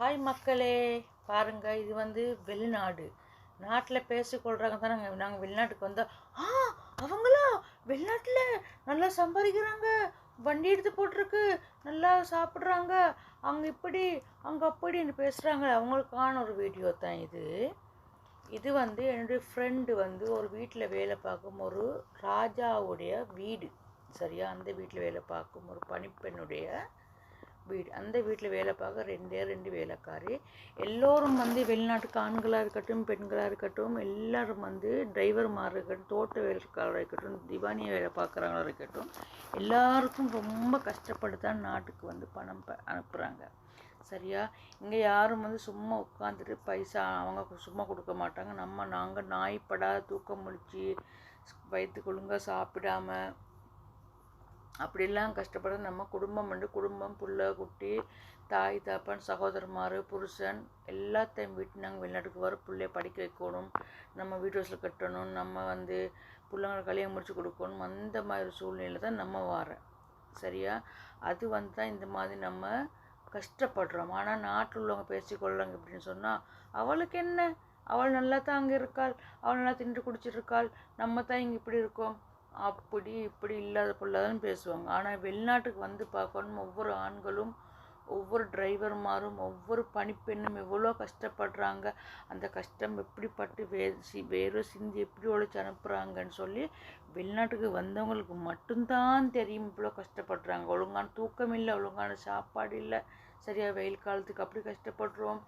Hi மக்களே பாருங்க இது வந்து வெளிநாடு. நாட்டில் பேசிக்கொள்கிறாங்க தான் நாங்கள் நாங்கள் வெளிநாட்டுக்கு வந்தோம் ஆ அவங்களா? வெளிநாட்டில் நல்லா சம்பாதிக்கிறாங்க. வண்டி எடுத்து போட்டிருக்கு. நல்லா சாப்பிட்றாங்க. அங்கே இப்படி அங்கே அப்படின்னு பேசுகிறாங்க அவங்களுக்கான ஒரு வீடியோ தான் இது. இது வந்து என்னுடைய ஃப்ரெண்டு வந்து ஒரு வீட்டில் வேலை பார்க்கும் ஒரு ராஜாவுடைய வீடு. சரியா? அந்த வீட்டில் வேலை பார்க்கும் ஒரு பணிப்பெண்ணுடைய வீடு. அந்த வீட்டில் வேலை பார்க்க ரெண்டே ரெண்டு வேலைக்காரி. எல்லோரும் வந்து வெளிநாட்டுக்கு ஆண்களாக இருக்கட்டும் பெண்களாக இருக்கட்டும் எல்லாரும் வந்து டிரைவர்மார் இருக்கட்டும் தோட்ட வேலைக்காரராக இருக்கட்டும் திவானிய வேலை பார்க்குறவங்களாக இருக்கட்டும் எல்லாருக்கும் ரொம்ப கஷ்டப்பட்டு தான் நாட்டுக்கு வந்து பணம் ப அனுப்புகிறாங்க சரியா? இங்கே யாரும் வந்து சும்மா உட்காந்துட்டு பைசா அவங்க சும்மா கொடுக்க மாட்டாங்க. நம்ம நாங்கள் நாய்ப்படா தூக்கம் முழிச்சு வயிற்றுக்கு ஒழுங்காக சாப்பிடாம அப்படிலாம் கஷ்டப்படுறது நம்ம குடும்பம் வந்து குடும்பம் புள்ள குட்டி தாய் தாப்பன் சகோதரமார் புருஷன் எல்லாத்தையும் விட்டு நாங்கள் வெளிநாட்டுக்கு வர பிள்ளைய படிக்க வைக்கணும். நம்ம வீட்டு வாசல் கட்டணும். நம்ம வந்து பிள்ளைங்களை கல்யாணம் முடிச்சு கொடுக்கணும். அந்த மாதிரி சூழ்நிலை தான் நம்ம வாரேன் சரியா? அது வந்து தான் இந்த மாதிரி நம்ம கஷ்டப்படுறோம். ஆனால் நாட்டில் உள்ளவங்க பேசிக்கொள்ளாங்க அப்படின்னு சொன்னால் அவளுக்கு என்ன? அவள் நல்லா தான் அங்கே இருக்காள். அவள் நல்லா தின்று குடிச்சிருக்காள் நம்ம தான் இங்கே இப்படி இருக்கோம். அப்படி இப்படி இல்லாத பொல்லாதன்னு பேசுவாங்க. ஆனால் வெளிநாட்டுக்கு வந்து பார்க்கணும். ஒவ்வொரு ஆண்களும் ஒவ்வொரு டிரைவர்மாரும் ஒவ்வொரு பணிப்பெண்ணும் எவ்வளோ கஷ்டப்படுறாங்க. அந்த கஷ்டம் எப்படிப்பட்டு வே சி வேறு சிந்தி எப்படி உழைச்சி அனுப்புகிறாங்கன்னு சொல்லி வெளிநாட்டுக்கு வந்தவங்களுக்கு மட்டும்தான் தெரியும் இவ்வளோ கஷ்டப்படுறாங்க. ஒழுங்கான தூக்கம் இல்லை ஒழுங்கான சாப்பாடு இல்லை. சரியாக வெயில் காலத்துக்கு அப்படி கஷ்டப்படுறோம்.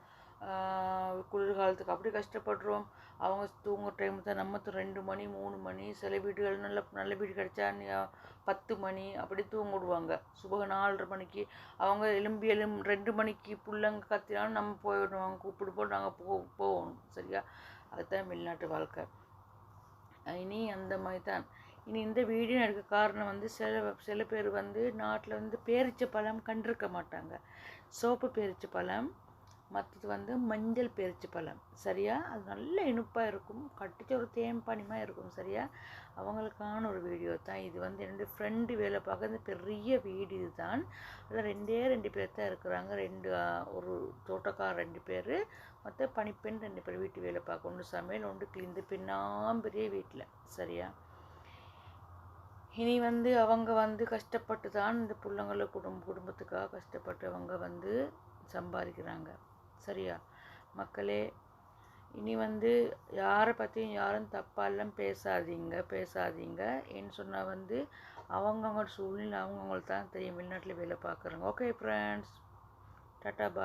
குளிர்காலத்துக்கு அப்படி கஷ்டப்படுறோம். அவங்க தூங்குற டைம் தான் நம்ம ரெண்டு மணி மூணு மணி சில வீடுகள் நல்ல நல்ல வீடு கிடச்சா பத்து மணி அப்படி தூங்க விடுவாங்க சுபக நாலரை மணிக்கு அவங்க எலும்பி எலும் ரெண்டு மணிக்கு பிள்ளைங்க கத்தினாலும் நம்ம போயிடுவாங்க கூப்பிட்டு போட்டு நாங்கள் போ போகணும். சரியா? அதுதான் வெளிநாட்டு வாழ்க்கை. இனி அந்த மாதிரி தான் இனி இந்த வீடியோ எடுக்க காரணம் வந்து சில சில பேர் வந்து நாட்டில் வந்து பேரிச்ச பழம் கண்டிருக்க மாட்டாங்க. சோப்பு பேரிச்ச பழம் மற்றது வந்து மஞ்சள் பேரிச்ச பழம். சரியா? அது நல்ல இனிப்பாக இருக்கும். கட்டிச்ச ஒரு தேம்பானிமாக இருக்கும். சரியா? அவங்களுக்கான ஒரு வீடியோ தான் இது. வந்து என்னுடைய ஃப்ரெண்டு வேலை பார்க்குறது பெரிய வீடு இதுதான். அதில் ரெண்டே ரெண்டு பேர் தான் இருக்கிறாங்க. ரெண்டு ஒரு தோட்டக்கார ரெண்டு பேர். மற்ற பனிப்பெண் ரெண்டு பேர் வீட்டு வேலை பார்க்க ஒன்று சமையல் ஒன்று கிழிந்து பின்னாம்பெரிய வீட்டில் சரியா? இனி வந்து அவங்க வந்து கஷ்டப்பட்டு தான் இந்த பிள்ளைங்கள குடும்ப குடும்பத்துக்காக கஷ்டப்பட்டு அவங்க வந்து சம்பாதிக்கிறாங்க. சரியா? மக்களே இனி வந்து யாரை பற்றியும் யாரும் தப்பாலாம் பேசாதீங்க பேசாதீங்க. ஏன்னு சொன்னால் வந்து அவங்கவுங்களோட சூழ்நிலை அவங்கவுங்களுக்கு தான் தெரியும் வெளிநாட்டில் வேலை பார்க்குறாங்க ஓகே ஃப்ரெண்ட்ஸ் டாட்டா பாய்